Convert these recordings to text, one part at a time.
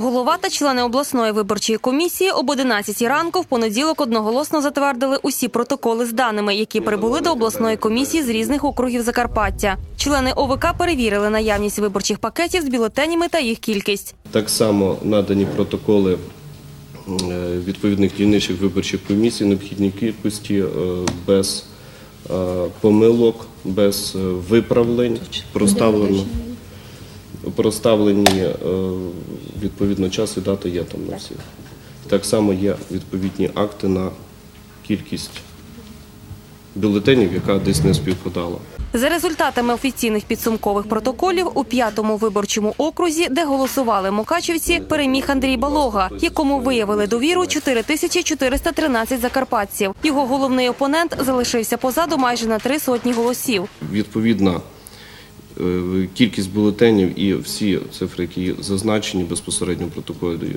Голова та члени обласної виборчої комісії об 11 ранку в понеділок одноголосно затвердили усі протоколи з даними, які прибули до обласної комісії з різних округів Закарпаття. Члени ОВК перевірили наявність виборчих пакетів з бюлетенями та їх кількість. Так само надані протоколи е, відповідних дільничих виборчих комісій необхідній кількості е, без е, помилок, без виправлень, проставлено. Проставлені е, відповідно час і дата є там на всіх. Так само є відповідні акти на кількість бюлетенів, яка десь не співпадала. За результатами офіційних підсумкових протоколів у п'ятому виборчому окрузі, де голосували мукачівці, переміг Андрій Балога, якому виявили довіру 4413 закарпатців. Його головний опонент залишився позаду майже на три сотні голосів. Відповідна кількість бюлетенів і всі цифри, які зазначені безпосередньо в протоколі,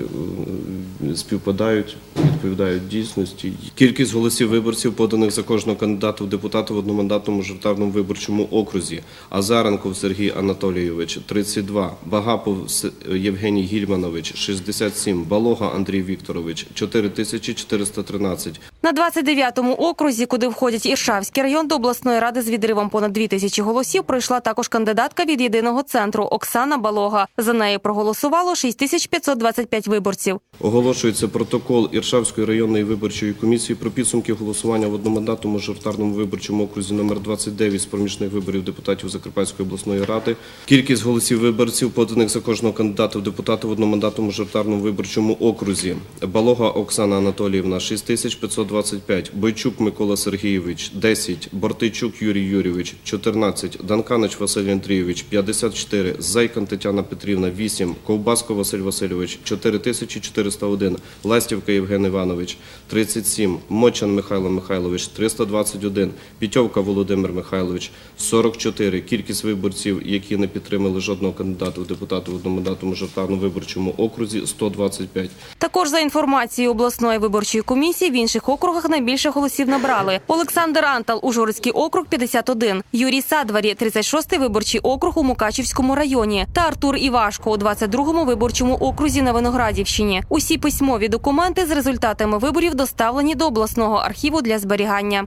е, співпадають, відповідають дійсності. Кількість голосів виборців, поданих за кожного кандидата в депутати в одномандатному мажоритарному виборчому окрузі. Азаренков Сергій Анатолійович 32, Багапов Євгеній Гільманович 67, Балога Андрій Вікторович 4413, На 29-му окрузі, куди входять Іршавський район, до обласної ради з відривом понад 2 тисячі голосів прийшла також кандидатка від єдиного центру Оксана Балога. За неї проголосувало 6525 виборців. Оголошується протокол Іршавської районної виборчої комісії про підсумки голосування в одномандатному мажоритарному виборчому окрузі номер 29 з проміжних виборів депутатів Закарпатської обласної ради. Кількість голосів виборців, поданих за кожного кандидата в депутати в одномандатному мажоритарному виборчому окрузі. Балога Оксана Анатоліївна 6525, Бойчук Микола Сергійович 10, Бортичук Юрій Юрійович 14, Данканич Василь Андрійович 54, Зайкан Тетяна Петрівна 8, Ковбаско Василь Васильович 4401, Ластівка Євген Іванович 37, Мочан Михайло Михайлович 321, Пітьовка Володимир Михайлович 44. Кількість виборців, які не підтримали жодного кандидата в депутати в одномандатному мажоритарному виборчому окрузі 125. Також за інформацією обласної виборчої комісії в інших округах найбільше голосів набрали. Олександр Антал, Ужгородський округ 51, Юрій Садварі, 36-й виборчий округ у Мукачівському районі та Артур Івашко у 22-му виборчому окрузі на Виноградівщині. Усі письмові документи з результатами виборів доставлені до обласного архіву для зберігання.